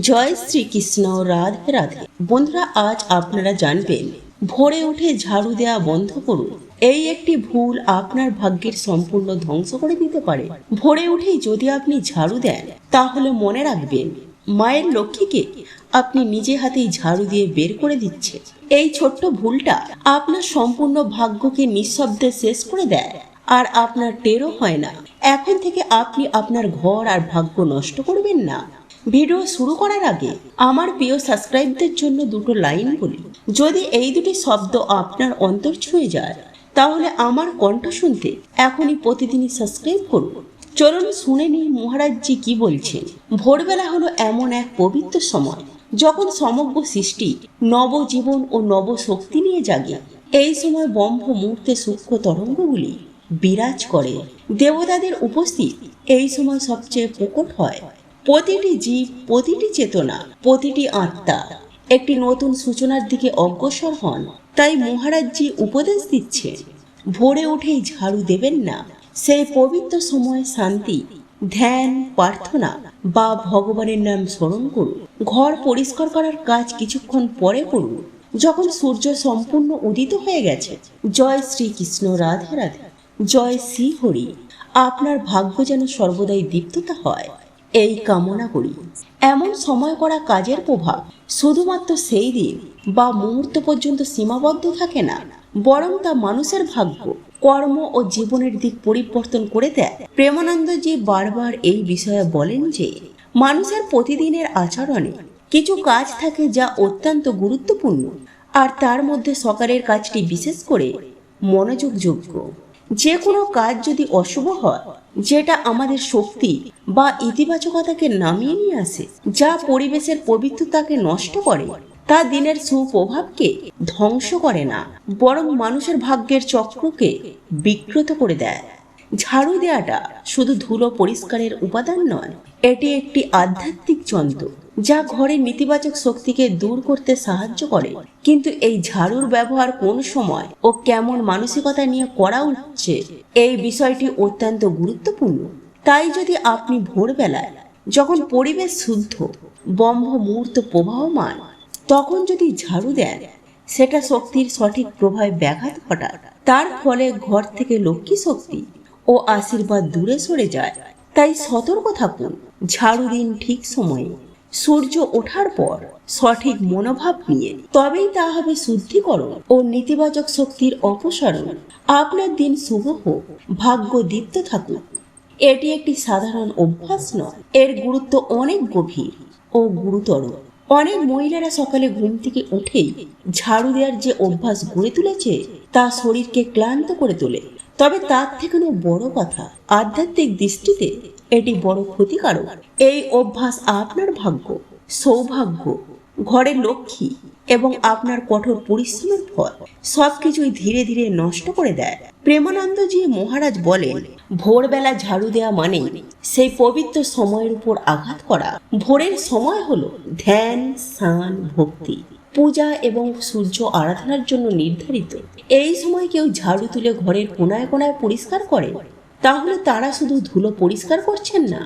জয় শ্রীকৃষ্ণ, রাধে রাধে। বন্ধুরা, আজ আপনারা জানবেন, ভোরে উঠে ঝাড়ু দেওয়া বন্ধ করুন। এই একটি ভুল আপনার ভাগ্যের সম্পূর্ণ ধ্বংস করে দিতে পারে। ভোরে উঠেই যদি আপনি ঝাড়ু দেন, তাহলে মনে রাখবেন, মায়ের লক্ষ্মীকে আপনি নিজে হাতেই ঝাড়ু দিয়ে বের করে দিচ্ছে। এই ছোট্ট ভুলটা আপনার সম্পূর্ণ ভাগ্যকে নিঃশব্দে শেষ করে দেয়। আর আপনার টেরও হয় না। এখন থেকে আপনি আপনার ঘর আর ভাগ্য নষ্ট করবেন না। ভিডিও শুরু করার আগে আমার প্রিয় সাবস্ক্রাইবদের জন্য দুটো লাইন বলি। যদি এই দুটি শব্দ আপনার অন্তর ছুঁয়ে যায়, তাহলে আমার কণ্ঠ শুনতে এখনই প্রতিদিনই সাবস্ক্রাইব করুন। চলুন শুনে নিই মহারাজজি কি বলছেন। ভোরবেলা হলো এমন এক পবিত্র সময়, যখন সমগ্র সৃষ্টি নবজীবন ও নবশক্তি নিয়ে জাগে। এই সময় ব্রহ্ম মুহূর্তে সূক্ষ্ম তরঙ্গগুলি বিরাজ করে। দেবতাদের উপস্থিত এই সময় সবচেয়ে প্রকট হয়। প্রতিটি জীব, প্রতিটি চেতনা, প্রতিটি আত্মা একটি নতুন সূচনার দিকে অগ্রসর হন। তাই মহারাজজি উপদেশ দিচ্ছে ভোরে উঠেই ঝাড়ু দেবেন না। সেই পবিত্র সময়ে শান্তি, ধ্যান, প্রার্থনা বা ভগবানের নাম স্মরণ করুন। ঘর পরিষ্কার করার কাজ কিছুক্ষণ পরে করুন। যখন সূর্য সম্পূর্ণ উদিত হয়ে গেছে, জয় শ্রীকৃষ্ণ রাধে রাধে। জয় শ্রী হরি আপনার ভাগ্য যেন সর্বদাই দীপ্ততা হয়। এই কামনা করি। এমন সময় করা কাজের প্রভাব শুধুমাত্র সেই দিন বা মুহূর্ত পর্যন্ত সীমাবদ্ধ থাকে না, বরং তা মানুষের ভাগ্য, কর্ম ও জীবনের দিক পরিবর্তন করে দেয়। প্রেমানন্দজি বারবার এই বিষয়ে বলেন যে, মানুষের প্রতিদিনের আচরণে কিছু কাজ থাকে যা অত্যন্ত গুরুত্বপূর্ণ, আর তার মধ্যে সকালের কাজটি বিশেষ করে মনোযোগযোগ্য। যে কোনো কাজ যদি অশুভ হয়, যেটা আমাদের শক্তি বা ইতিবাচকতাকে নামিয়ে নিয়ে আসে, যা পরিবেশের পবিত্রতাকে নষ্ট করে, তা দিনের সুপ্রভাবকে ধ্বংস করে না, বরং মানুষের ভাগ্যের চক্রকে বিকৃত করে দেয়। ঝাড়ু দেওয়াটা শুধু ধুলো পরিষ্কারের উপাদান নয়, এটি একটি আধ্যাত্মিক যন্ত্র যা ঘরের নেতিবাচক শক্তিকে দূর করতে সাহায্য করে। কিন্তু এই ঝাড়ুর ব্যবহার কোন সময় ও কেমন মানসিকতা নিয়ে করা হচ্ছে এই বিষয়টি অত্যন্ত গুরুত্বপূর্ণ। তাই যদি আপনি ভোরবেলায় যখন পরিবেশ শুদ্ধ, ব্রহ্ম মুহূর্ত প্রবাহমান, তখন যদি ঝাড়ু দেন, সেটা শক্তির সঠিক প্রভাবে ব্যাঘাত ঘটায়। তার ফলে ঘর থেকে লক্ষ্মী শক্তি ও আশীর্বাদ দূরে সরে যায়। তাই সতর্ক থাকুন ঝাড়ু দিন ঠিক সময়ে। সূর্য ওঠার পর সঠিক মনোভাব নিয়ে। তবেই তা হবে শুদ্ধিকরণ ও নেতিবাচক শক্তির অপসারণ। আপনার দিন শুভ হোক। ভাগ্য দীপ্ত থাকুক এটি একটি সাধারণ অভ্যাস নয়। এর গুরুত্ব অনেক গভীর ও গুরুতর। অনেক মহিলারা সকালে ঘুম থেকে উঠেই ঝাড়ু দেওয়ার যে অভ্যাস গড়ে তুলেছে, তা শরীরকে ক্লান্ত করে তোলে। তবে তার থেকে বড় কথা আধ্যাত্মিক দৃষ্টিতে এটি বড় ক্ষতিকারক। এই অভ্যাস আপনার ভাগ্য, সৌভাগ্য ঘরে লক্ষ্মী এবং আপনার কঠোর পরিশ্রমের ফল সবকিছুই ধীরে ধীরে নষ্ট করে দেয়। প্রেমানন্দজি মহারাজ বলেন, ভোরবেলা ঝাড়ু দেওয়া মানে সেই পবিত্র সময়ের উপর আঘাত করা। ভোরের সময় হলো ধ্যান, স্নান, ভক্তি। পূজা এবং সূর্য আরাধনার জন্য নির্ধারিত। এই সময় কেউ ঝাড়ু তুলে ঘরের কোনায় কোনায় পরিষ্কার করে, তাহলে তারা শুধু ধুলো পরিষ্কার করছেন না,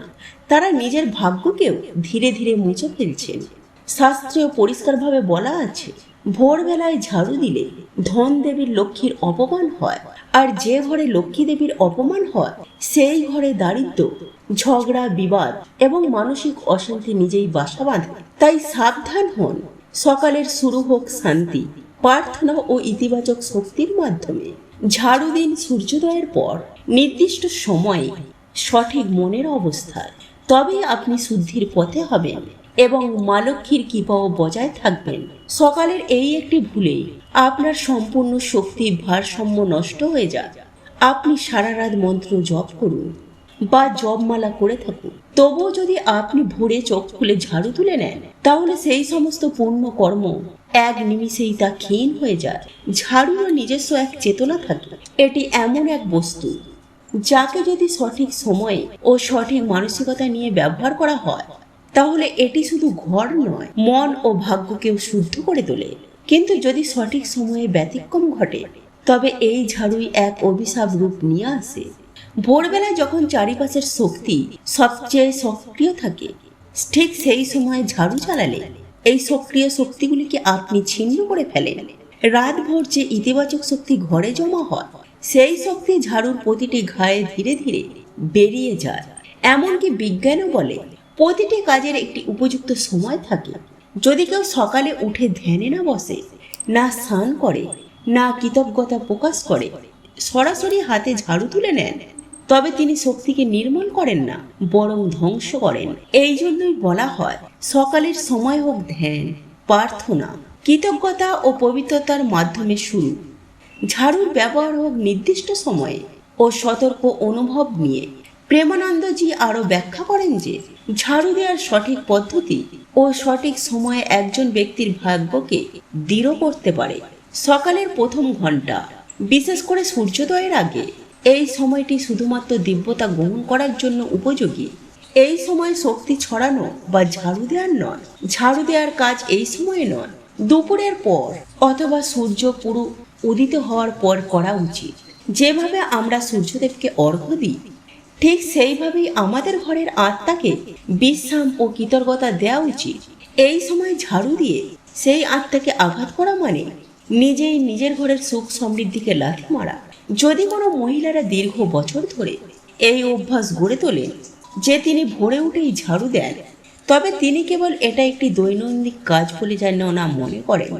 তারা নিজের ভাগ্যকেও ধীরে ধীরে মুছে ফেলছেন। শাস্ত্রীয় পরিষ্কারভাবে বলা আছে, ভোরবেলায় ঝাড়ু দিলে ধন দেবীর লক্ষ্মীর অপমান হয়, আর যে ঘরে লক্ষ্মী দেবীর অপমান হয়, সেই ঘরে দারিদ্র, ঝগড়া, বিবাদ এবং মানসিক অশান্তি নিজেই বাসা বাঁধে। তাই সাবধান হন সকালের শুরু হোক শান্তি, প্রার্থনা ও ইতিবাচক শক্তির মাধ্যমে। ঝাড়ু দিন সূর্যোদয়ের পর, নির্দিষ্ট সময়ে সঠিক মনের অবস্থায়। তবেই আপনি শুদ্ধির পথে হবেন এবং মা লক্ষ্মীর কৃপাও বজায় থাকবেন। সকালের এই একটি ভুলে আপনার সম্পূর্ণ শক্তির ভারসাম্য নষ্ট হয়ে যায় আপনি সারা রাত মন্ত্র জপ করুন। বা জপমালা করে থাকুন। তবুও যদি আপনি ভোরে চোখ খুলে ঝাড়ু তুলে নেন, তাহলে সেই সমস্ত পূর্ণ কর্ম এক নিমিষেই তা ক্ষীণ হয়ে যায়। ঝাড়ুর নিজস্ব এক চেতনা থাকে। এটি এমন এক বস্তু, যাকে যদি সঠিক সময়ে ও সঠিক মানসিকতা নিয়ে ব্যবহার করা হয়, তাহলে এটি শুধু ঘর নয়, মন ও ভাগ্যকেও শুদ্ধ করে তোলে। কিন্তু যদি সঠিক সময়ে ব্যতিক্রম ঘটে, তবে এই ঝাড়ুই এক অভিশাপ রূপ নিয়ে আসে। ভোরবেলা যখন চারিপাশের শক্তি সবচেয়ে সক্রিয় থাকে, ঠিক সেই সময় ঝাড়ু চালালে এই সক্রিয় শক্তিগুলিকে আপনি ছিন্ন করে ফেলেন। রাতভর যে ইতিবাচক শক্তি ঘরে জমা হয়, সেই শক্তি ঝাড়ুর প্রতিটি ঘায়ে ধীরে ধীরে বেরিয়ে যায়। এমনকি বিজ্ঞানও বলে, প্রতিটি কাজের একটি উপযুক্ত সময় থাকে। যদি কেউ সকালে উঠে ধ্যানে না বসে, না স্নান করে, না কৃতজ্ঞতা প্রকাশ করে, সরাসরি হাতে ঝাড়ু তুলে নেন তবে তিনি শক্তিকে নির্মূল করেন না, বরং ধ্বংস করেন। এই জন্যই বলা হয়, সকালের সময় হোক ধ্যান, প্রার্থনা, কৃতজ্ঞতা ও পবিত্রতার মাধ্যমে শুরু। ঝাড়ুর ব্যবহার হোক নির্দিষ্ট সময়ে ও সতর্ক অনুভব নিয়ে। প্রেমানন্দজি আরও ব্যাখ্যা করেন যে, ঝাড়ু দেওয়ার সঠিক পদ্ধতি ও সঠিক সময়ে একজন ব্যক্তির ভাগ্যকে দৃঢ় করতে পারে। সকালের প্রথম ঘণ্টা বিশেষ করে সূর্যোদয়ের আগে। এই সময়টি শুধুমাত্র দিব্যতা গ্রহণ করার জন্য উপযোগী। এই সময় শক্তি ছড়ানো বা ঝাড়ু দেওয়ার নয়। ঝাড়ু দেওয়ার কাজ এই সময়ে নয়। দুপুরের পর অথবা সূর্য পুরো উদিত হওয়ার পর করা উচিত। যেভাবে আমরা সূর্যদেবকে অর্ঘ্য দিই, ঠিক সেইভাবেই আমাদের ঘরের আত্মাকে বিশ্রাম ও কৃতজ্ঞতা দেওয়া উচিত। এই সময় ঝাড়ু দিয়ে সেই আত্মাকে আঘাত করা মানে নিজেই নিজের ঘরের সুখ সমৃদ্ধিকে লাথি মারা। যদি কোনো মহিলারা দীর্ঘ বছর ধরে এই অভ্যাস গড়ে তোলেন, যে তিনি ভোরে উঠেই ঝাড়ু দেন, তবে তিনি কেবল এটা একটি দৈনন্দিন কাজ বলে যেন না মনে করেন।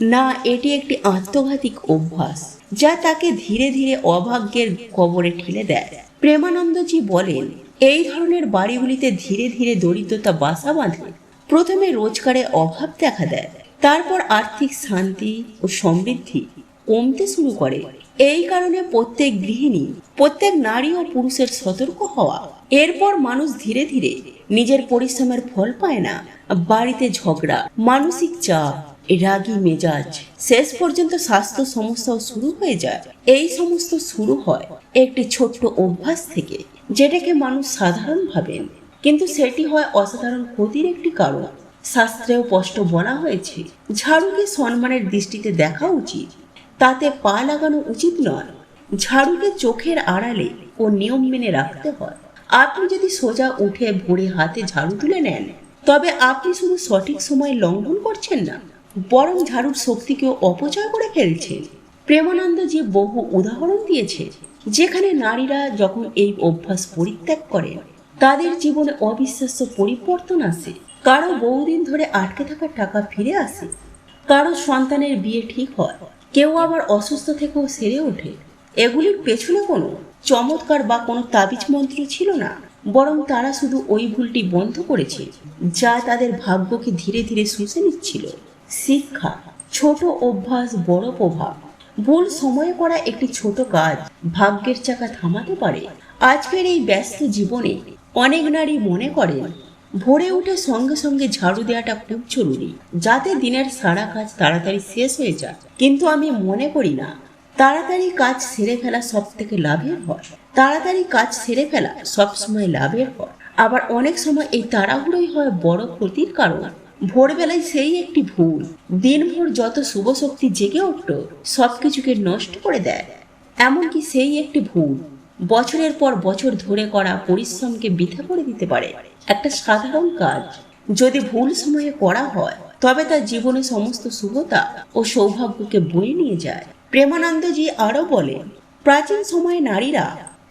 না, এটি একটি আত্মঘাতিক অভ্যাস, যা তাকে ধীরে ধীরে অভাগ্যের কবরে ঠেলে দেয়। প্রেমানন্দজি বলেন, এই ধরনের বাড়িগুলিতে ধীরে ধীরে দরিদ্রতা বাসা বাঁধে, প্রথমে রোজগারে অভাব দেখা দেয়। তারপর আর্থিক শান্তি ও সমৃদ্ধি কমতে শুরু করে। এই কারণে প্রত্যেক গৃহিণী, প্রত্যেক নারী ও পুরুষের সতর্ক হওয়া। এরপর মানুষ ধীরে ধীরে নিজের পরিশ্রমের ফল পায় না। বাড়িতে ঝগড়া, মানসিক চাপ, রাগী মেজাজ, শেষ পর্যন্ত স্বাস্থ্য সমস্যাও শুরু হয়ে যায়। এই সমস্ত শুরু হয় একটি ছোট্ট অভ্যাস থেকে, যেটাকে মানুষ সাধারণ ভাবেন। কিন্তু সেটি হয় অসাধারণ ক্ষতির একটি কারণ। শাস্ত্রেও স্পষ্ট বলা হয়েছে, ঝাড়ুকে সম্মানের দৃষ্টিতে দেখা উচিত। তাতে পা লাগানো উচিত নয়। ঝাড়ুকে চোখের আড়ালে ও নিয়ম মেনে রাখতে হয়। আপনি যদি সোজা উঠে ভোরে হাতে ঝাড়ু তুলে নেন, তবে আপনি শুধু সঠিক সময় লঙ্ঘন করছেন না, বরং ঝাড়ুর শক্তিকেও অপচয় করে ফেলছেন। প্রেমানন্দ যে বহু উদাহরণ দিয়েছে, যেখানে নারীরা যখন এই অভ্যাস পরিত্যাগ করে, তাদের জীবনে অবিশ্বাস্য পরিবর্তন আসে। কারও বহুদিন ধরে আটকে থাকা টাকা ফিরে আসে, কারও সন্তানের বিয়ে ঠিক হয়, কেউ আবার অসুস্থ থেকেও সেরে ওঠে। এগুলির পেছনে কোনো চমৎকার বা কোনো তাবিজ মন্ত্র ছিল না, বরং তারা শুধু ওই ভুলটি বন্ধ করেছে, যা তাদের ভাগ্যকে ধীরে ধীরে শুষে নিচ্ছিল। শিক্ষা, ছোট অভ্যাস, বড় প্রভাব, ভুল সময়ে করা একটি ছোট কাজ, ভাগ্যের চাকা থামাতে পারে। আজকের এই ব্যস্ত জীবনে অনেক নারী মনে করেন ভোরে উঠে সঙ্গে সঙ্গে ঝাড়ু দেওয়াটা খুব জরুরি, যাতে দিনের সারা কাজ তাড়াতাড়ি শেষ হয়ে যায়। কিন্তু আমি মনে করি না, তাড়াতাড়ি কাজ সেরে ফেলা সব থেকে লাভের হয় তাড়াতাড়ি কাজ সেরে ফেলা সব সময় লাভের হয় আবার অনেক সময় এই তাড়াহুড়োই হয় বড় ক্ষতির কারণ। ভোরবেলায় সেই একটি ভুল, দিনভর যত শুভ শক্তি জেগে উঠল সব কিছুকে নষ্ট করে দেয়। এমনকি সেই একটি ভুল, বছরের পর বছর ধরে করা পরিশ্রমকে বৃথা করে দিতে পারে। একটা সাধারণ কাজ যদি ভুল সময়ে করা হয়, তবে তার জীবনে সমস্ত শুভতা ও সৌভাগ্যকে বয়ে নিয়ে যায়। প্রেমানন্দজি আরও বলেন, প্রাচীন সময়ে নারীরা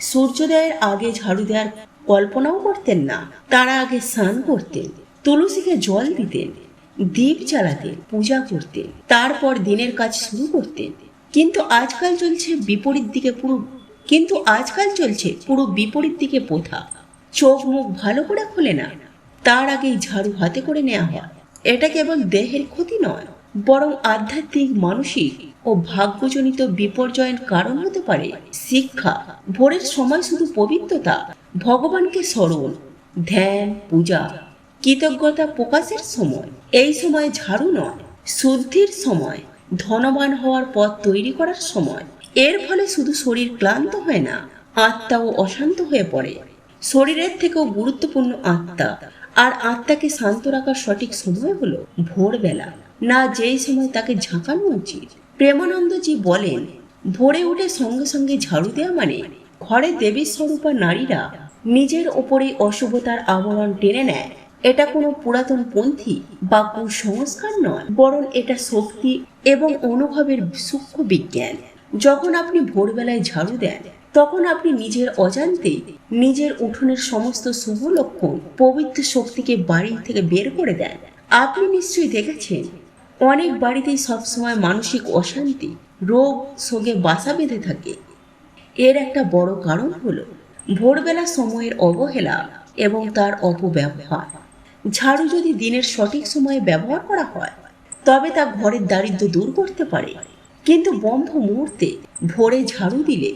সূর্যোদয়ের আগে ঝাড়ু দেওয়ার কল্পনাও করতেন না। তারা আগে স্নান করতেন, তুলসীকে জল দিতেন, দীপ চালাতেন পূজা করতেন, তারপর দিনের কাজ শুরু করতেন। কিন্তু আজকাল চলছে বিপরীত দিকে পুরো, কিন্তু আজকাল চলছে পুরো বিপরীত দিকে প্রথা। চোখ মুখ ভালো করে খোলে না। তার আগেই ঝাড়ু হাতে করে নেওয়া হয়। এটা কেবল দেহের ক্ষতি নয়, বরং আধ্যাত্মিক, মানসিক ও ভাগ্যজনিত বিপর্যয়ের কারণ হতে পারে। শিক্ষা, ভোরের সময় শুধু পবিত্রতা, ভগবানকে স্মরণ, ধ্যান, পূজা, কৃতজ্ঞতা প্রকাশের সময়। এই সময় ঝাড়ু নয়, শুদ্ধির সময়, ধনবান হওয়ার পথ তৈরি করার সময়। এর ফলে শুধু শরীর ক্লান্ত হয় না, আত্মাও অশান্ত হয়ে পড়ে। শরীরের থেকেও গুরুত্বপূর্ণ আত্মা। আর আত্মাকে শান্ত রাখার সঠিক সময় হলো ভোরবেলা। না যেই সময় তাকে ঝাঁকানো উচিত। প্রেমানন্দজি বলেন, ভোরে উঠে সঙ্গে সঙ্গে ঝাড়ু দেওয়া মানে ঘরে দেবী স্বরূপা নারীরা নিজের ওপরে অশুভতার আবরণ টেনে নেয়। এটা কোনো পুরাতন পন্থী বা কুসংস্কার নয়, বরং এটা শক্তি এবং অনুভবের সূক্ষ্ম বিজ্ঞান। যখন আপনি ভোরবেলায় ঝাড়ু দেন তখন আপনি নিজের অজান্তেই নিজের উঠোনের সমস্ত শুভ লক্ষণ, পবিত্র শক্তিকে বাড়ি থেকে বের করে দেন। আপনি নিশ্চয়ই দেখেছেন, অনেক বাড়িতেই সবসময় মানসিক অশান্তি, রোগ, শোকে বাসা বেঁধে থাকে। এর একটা বড় কারণ হলো ভোরবেলা সময়ের অবহেলা এবং তার অপব্যবহার। ঝাড়ু যদি দিনের সঠিক সময়ে ব্যবহার করা হয়, তবে তা ঘরের দারিদ্র্য দূর করতে পারে। কিন্তু বন্ধ মুহূর্তে ভোরে ঝাড়ু দিলে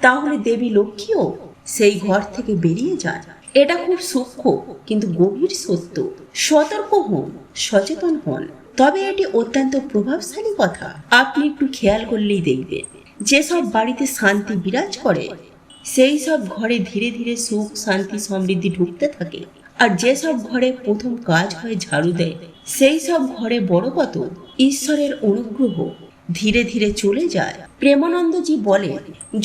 তাহলে দেবী লক্ষ্মীও সেই ঘর থেকে বেরিয়ে যান। এটা খুব সূক্ষ্ম, কিন্তু গভীর সত্য। সতর্ক হন, সচেতন হন। তবে এটি অত্যন্ত প্রভাবশালী কথা। আপনি একটু খেয়াল করলেই দেখবেন, যেসব বাড়িতে শান্তি বিরাজ করে, সেই সব ঘরে ধীরে ধীরে সুখ, শান্তি, সমৃদ্ধি ঢুকতে থাকে। আর যেসব ঘরে প্রথম কাজ হয় ঝাড়ু দেয়, সেই সব ঘরে বড় কত ঈশ্বরের অনুগ্রহ ধীরে ধীরে চলে যায়। প্রেমানন্দজি বলে,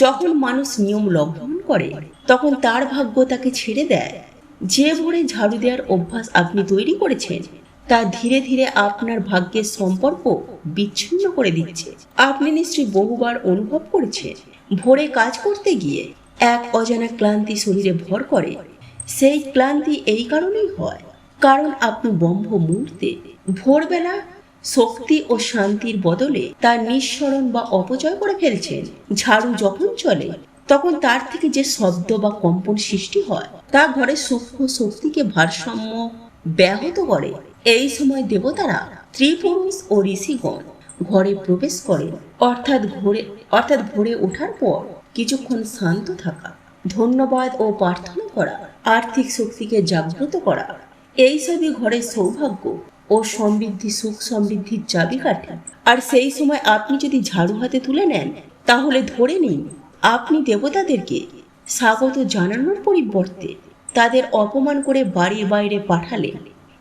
যখন মানুষ নিয়ম লঙ্ঘন করে, তখন তার ভাগ্য তাকে ছেড়ে দেয়। যে ভোরে ঝাড়ু দেওয়ার অভ্যাস আপনি তৈরি করেছেন, তা ধীরে ধীরে আপনার ভাগ্যের সম্পর্ক বিচ্ছিন্ন করে দিচ্ছে। আপনি নিশ্চয়ই বহুবার অনুভব করেছেন, ভোরে কাজ করতে গিয়ে এক অজানা ক্লান্তি শরীরে ভর করে। সেই ক্লান্তি এই কারণেই হয়, কারণ আপনি ব্রহ্ম মুহূর্তে ভোরবেলা শক্তি ও শান্তির বদলে তার নিঃসরণ বা অপচয় করে ফেলছেন। ঝাড়ু যখন চলে, তখন তার থেকে যে শব্দ বা কম্পন সৃষ্টি হয়, তা ঘরের সূক্ষ্ম শক্তিকে ভারসাম্য ব্যাহত করে। এই সময় দেবতারা ত্রিপুরুষ ও ঋষিগণ ঘরে প্রবেশ করেন। অর্থাৎ ঘরে, অর্থাৎ ভোরে ওঠার পর কিছুক্ষণ শান্ত থাকা, ধন্যবাদ ও প্রার্থনা করা, আর্থিক শক্তিকে জাগ্রত করা। এই সবই ঘরের সৌভাগ্য ও সমৃদ্ধি, সুখ সমৃদ্ধির চাবিকাঠি। আর সেই সময় আপনি যদি ঝাড়ু হাতে তুলে নেন, তাহলে ধরে নিন, আপনি দেবতাদেরকে স্বাগত জানানোর পরিবর্তে তাদের অপমান করে বাড়ির বাইরে পাঠালেন।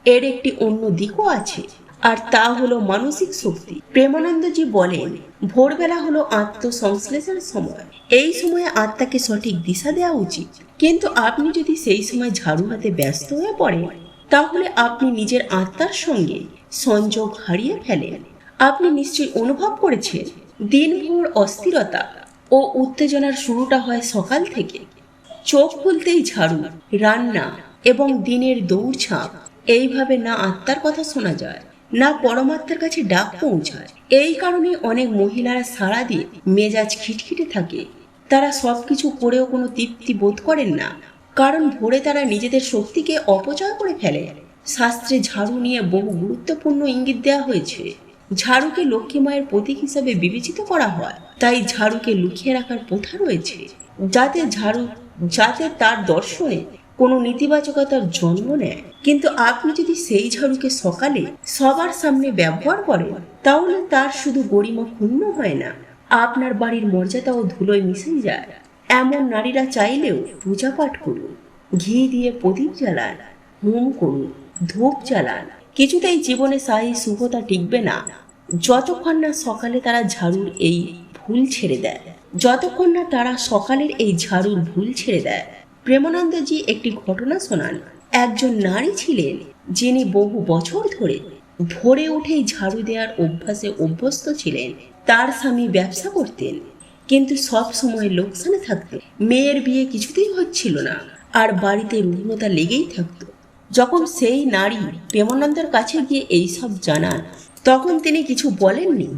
এর একটি অন্য দিকও আছে, আর তা হলো মানসিক শক্তি। প্রেমানন্দজি বলেন, ভোরবেলা হলো আত্মসংশ্লেষের সময়। এই সময়ে আত্মাকে সঠিক দিশা দেওয়া উচিত। কিন্তু আপনি যদি সেই সময় ঝাড়ু হাতে ব্যস্ত হয়ে পড়েন তাহলে আপনি নিজের আত্মার সঙ্গে সংযোগ হারিয়ে ফেলেন। আপনি নিশ্চয়ই অনুভব করেছেন, দিনভর অস্থিরতা ও উত্তেজনার শুরুটা হয় সকাল থেকে। চোখ খুলতেই ঝাড়ু, রান্না এবং দিনের দৌড়ঝাঁপ। এইভাবে না আত্মার কথা শোনা যায়, না পরমাত্মার কাছে ডাক পৌঁছায়। এই কারণে অনেক মহিলারা সারা দিয়ে মেজাজ খিটখিটে থাকে। তারা সবকিছু করেও কোনো তৃপ্তি বোধ করেন না। কারণ ভোরে তারা নিজেদের শক্তিকে অপচয় করে ফেলে। শাস্ত্রে ঝাড়ু নিয়ে বহু গুরুত্বপূর্ণ ইঙ্গিত দেওয়া হয়েছে। ঝাড়ুকে লক্ষ্মী মায়ের প্রতীক হিসাবে বিবেচিত করা হয়। তাই ঝাড়ুকে লুকিয়ে রাখার প্রথা রয়েছে। যাতে ঝাড়ু, যাতে তার দর্শনে কোনো নেতিবাচকতার জন্ম নেয়। কিন্তু আপনি যদি সেই ঝাড়ুকে সকালে সবার সামনে ব্যবহার করেন, তাহলে তার শুধু গরিমা ক্ষুণ্ণ হয় না। আপনার বাড়ির মর্যাদাও ধুলোয় মিশে যায়। এমন নারীরা চাইলেও পূজা পাঠ করুন, ঘি দিয়ে প্রদীপ জ্বালান হোম করুন, ধূপ জ্বালান। কিছুতেই জীবনে সাহি শুভতা টিকবে না। যতক্ষণ না সকালে তারা ঝাড়ুর এই ভুল ছেড়ে দেয়, যতক্ষণ না তারা সকালের এই ঝাড়ুর ভুল ছেড়ে দেয়। প্রেমানন্দজি একটি ঘটনা শোনান। একজন নারী ছিলেন, যিনি বহু বছর ধরে ভোরে উঠেই ঝাড়ু দেওয়ার অভ্যাসে অভ্যস্ত ছিলেন। তার স্বামী ব্যবসা করতেন। কিন্তু সব সময় লোকসানে থাকতে। মেয়ের বিয়ে কিছুতেই হচ্ছিল না। আর বাড়িতে রুগ্নতা লেগেই থাকতো। যখন সেই নারী প্রেমানন্দের কাছে গিয়ে এইসব জানান, তখন তিনি কিছু বলেননি।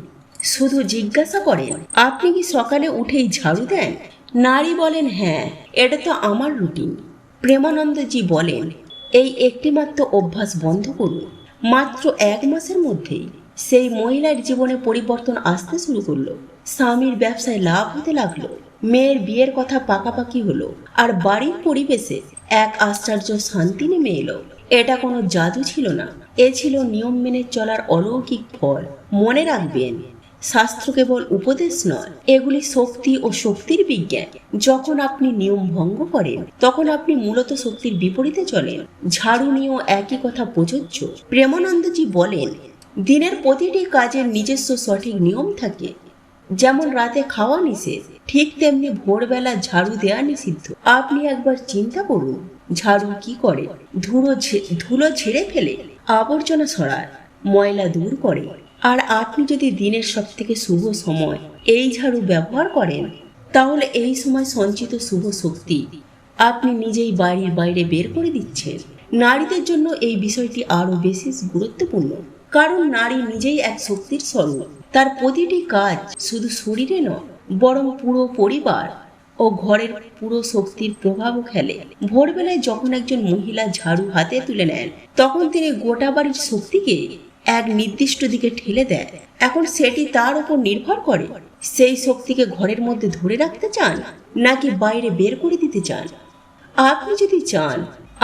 শুধু জিজ্ঞাসা করেন, আপনি কি সকালে উঠেই ঝাড়ু দেন? নারী বলেন হ্যাঁ এটা তো আমার রুটিন। প্রেমানন্দজি বলেন, এই একটিমাত্র অভ্যাস বন্ধ করুন, মাত্র এক মাসের মধ্যেই। সেই মহিলার জীবনে পরিবর্তন আসতে শুরু করল। স্বামীর ব্যবসায় লাভ হতে লাগল। মেয়ের বিয়ের কথা পাকাপাকি হলো। আর বাড়ির পরিবেশে এক আশ্চর্য শান্তি নেমে এলো। এটা কোনো জাদু ছিল না। এ ছিল নিয়ম মেনে চলার অলৌকিক ফল। মনে রাখবেন, শাস্ত্র কেবল উপদেশ নয়। এগুলি শক্তি ও শক্তির বিজ্ঞান। যখন আপনি নিয়ম ভঙ্গ করেন, তখন আপনি মূলত শক্তির বিপরীতে চলেন। ঝাড়ু নিয়েও একই কথা প্রযোজ্য। প্রেমানন্দজি বলেন দিনের প্রতিটি কাজের নিজস্ব সঠিক নিয়ম থাকে। যেমন রাতে খাওয়া নিষেধ, ঠিক তেমনি ভোরবেলা ঝাড়ু দেওয়া নিষিদ্ধ। আপনি একবার চিন্তা করুন, ঝাড়ু কি করে? ধুলো ধুলো ঝেড়ে ফেলে, আবর্জনা সরায় ময়লা দূর করে। আর আপনি যদি দিনের সব থেকে শুভ সময় এই ঝাড়ু ব্যবহার করেন, তাহলে এই সময় সঞ্চিত শুভ শক্তি আপনি নিজেই বাড়ির বাইরে বের করে দিচ্ছেন। নারীদের জন্য এই বিষয়টি আরও বেশি গুরুত্বপূর্ণ। কারণ নারী নিজেই এক শক্তির স্বরূপ। তার প্রতিটি কাজ শুধু শরীরে নয়, বরং পুরো পরিবার ও ঘরের পুরো শক্তির প্রভাবও খেলে। ভোরবেলায় যখন একজন মহিলা ঝাড়ু হাতে তুলে নেন, তখন তিনি গোটা বাড়ির শক্তিকে এক নির্দিষ্ট দিকে ঠেলে দেয় এখন সেটি তার উপর নির্ভর করে সেই শক্তিকে ঘরের মধ্যে ধরে রাখতে চান নাকি বাইরে বের করে দিতে চান। আপনি যদি চান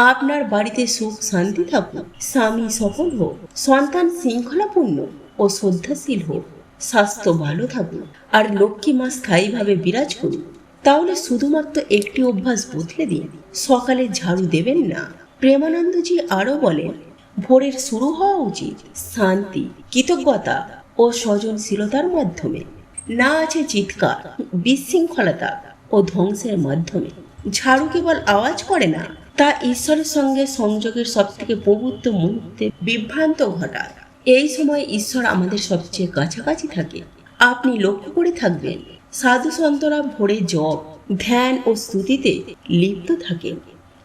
আপনার বাড়িতে সুখ শান্তি থাকুক, স্বামী সফল হোক, সন্তান শৃঙ্খলাপূর্ণ ও শ্রদ্ধাশীল হোক, স্বাস্থ্য ভালো থাকুক, আর লক্ষ্মী মা স্থায়ীভাবে বিরাজ করুক, তাহলে শুধুমাত্র একটি অভ্যাস বদলে দিন। সকালে ঝাড়ু দেবেন না। প্রেমানন্দজি আরও বলেন, ভোরের শুরু হওয়া উচিত শান্তি, কৃতজ্ঞতা ও সজনশীলতার মাধ্যমে। না আছে চিৎকার, বিশৃঙ্খলতা ও ধ্বংসের মাধ্যমে। ঝাড়ু কেবল আওয়াজ করে না, তা ঈশ্বরের সঙ্গে সংযোগের সব থেকে পবিত্র মুহূর্তে বিভ্রান্ত ঘটায়। এই সময় ঈশ্বর আমাদের সবচেয়ে কাছাকাছি থাকে। আপনি লক্ষ্য করে থাকবেন, সাধু সন্তরা ভোরে জপ, ধ্যান ও স্তুতিতে লিপ্ত থাকেন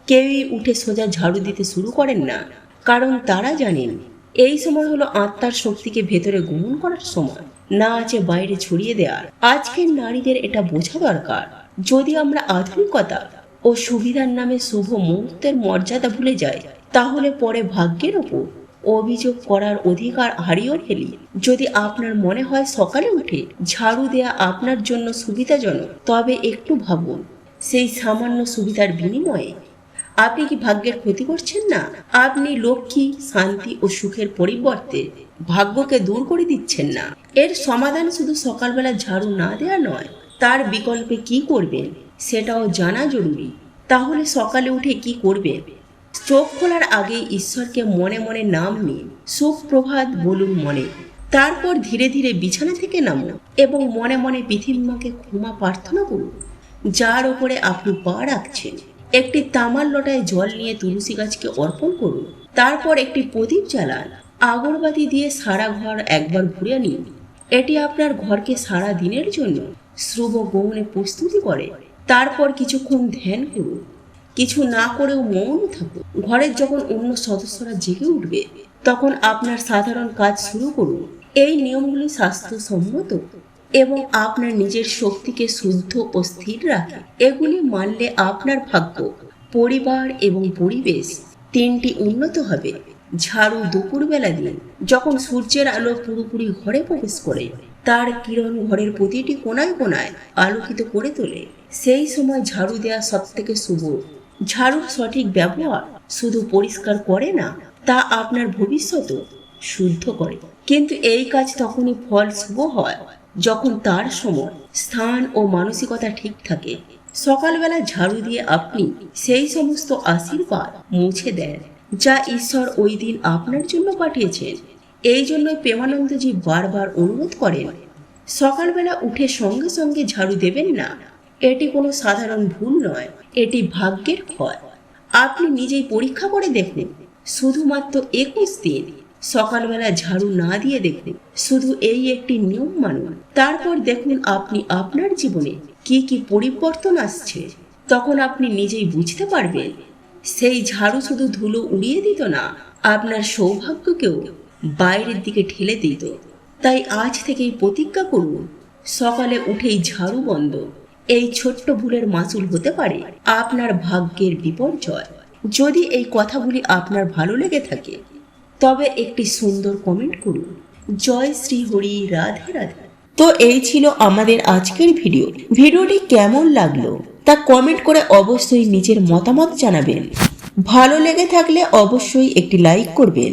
কেউই উঠে সোজা ঝাড়ু দিতে শুরু করেন না, কারণ তারা জানেন, এই সময় হলো আত্মার শক্তিকে ভেতরে গ্রহণ করার সময়। না আছে বাইরে ছড়িয়ে দেওয়ার আজকের নারীদের এটা বোঝা দরকার। যদি আমরা আধুনিকতা ও সুবিধার নামে শুভ মুহূর্তের মর্যাদা ভুলে যাই, তাহলে পরে ভাগ্যের ওপর অভিযোগ করার অধিকার হারিয়েও ফেলি। যদি আপনার মনে হয় সকালে উঠে ঝাড়ু দেয়া আপনার জন্য সুবিধাজনক, তবে একটু ভাবুন, সেই সামান্য সুবিধার বিনিময়ে আপনি কি ভাগ্যের ক্ষতি করছেন না? আপনি লক্ষ্মী, শান্তি ও সুখের পরিবর্তে ভাগ্যকে দূর করে দিচ্ছেন না। এর সমাধান শুধু সকালবেলা ঝাড়ু না দেয়া নয় তার বিকল্পে কি করবেন সেটাও জানা জরুরি। তাহলে সকালে উঠে কি করবেন চোখ খোলার আগে ঈশ্বরকে মনে মনে নাম নিন। সুপ্রভাত বলুন মনে। তারপর ধীরে ধীরে বিছানা থেকে নামুন এবং মনে মনে পৃথিবীমাকে ক্ষমা প্রার্থনা করুন। যার ওপরে আপনি পা রাখছেন। একটি তামার লটায় জল নিয়ে তুলসী গাছকে অর্পণ করুন। তারপর একটি প্রদীপ জ্বালান। আগরবাতি দিয়ে সারা ঘর একবার ঘুরে নিন। এটি আপনার ঘরকে সারা দিনের জন্য শ্রুব গৌণে প্রস্তুতি করে। তারপর কিছুক্ষণ ধ্যান করুন। কিছু না করেও মৌন থাকুন। ঘরের যখন অন্য সদস্যরা জেগে উঠবে, তখন আপনার সাধারণ কাজ শুরু করুন। এই নিয়মগুলি স্বাস্থ্যসম্মত এবং আপনার নিজের শক্তিকে শুদ্ধ ও স্থির রাখে। এগুলি মানলে আপনার ভাগ্য, পরিবার এবং পরিবেশ তিনটি উন্নত হবে। ঝাড়ু দুপুরবেলা দিন। যখন সূর্যের আলো পুরোপুরি ঘরে প্রবেশ করে তার কিরণ ঘরের প্রতিটি কোনায় কোনায় আলোকিত করে তোলে। সেই সময় ঝাড়ু দেওয়া সব থেকে শুভ। ঝাড়ুর সঠিক ব্যবহার শুধু পরিষ্কার করে না, তা আপনার ভবিষ্যতও শুদ্ধ করে। কিন্তু এই কাজ তখনই ফল শুভ হয়, যখন তার সময় স্থান ও মানসিকতা ঠিক থাকে। সকালবেলা ঝাড়ু দিয়ে আপনি সেই সমস্ত আশীর্বাদ মুছে দেন, যা ঈশ্বর ওই দিন আপনার জন্য পাঠিয়েছেন। এই জন্য প্রেমানন্দজি বারবার অনুরোধ করেন, সকালবেলা উঠে সঙ্গে সঙ্গে ঝাড়ু দেবেন না। এটি কোনো সাধারণ ভুল নয়, এটি ভাগ্যের ক্ষয়। আপনি নিজেই পরীক্ষা করে দেখুন, শুধুমাত্র একুশ দিন। সকালবেলা ঝাড়ু না দিয়ে দেখুন, শুধু এই একটি নিয়ম মানুন। তারপর দেখুন আপনি আপনার জীবনে কি কি পরিবর্তন আসছে। তখন আপনি নিজেই বুঝতে পারবেন, সেই ঝাড়ু শুধু ধুলো উড়িয়ে দিত না, আপনার সৌভাগ্যকেও বাইরের দিকে ঠেলে দিত। তাই আজ থেকেই প্রতিজ্ঞা করুন সকালে উঠেই ঝাড়ু বন্ধ। এই ছোট্ট ভুলের মাসুল হতে পারে আপনার ভাগ্যের বিপর্যয়। যদি এই কথাগুলি আপনার ভালো লেগে থাকে, তবে একটি সুন্দর কমেন্ট করুন। জয় শ্রী হরি, রাধে রাধে। তো এই ছিল আমাদের আজকের ভিডিও। ভিডিওটি কেমন লাগল তা কমেন্ট করে অবশ্যই নিজের মতামত জানাবেন। ভালো লেগে থাকলে অবশ্যই একটি লাইক করবেন।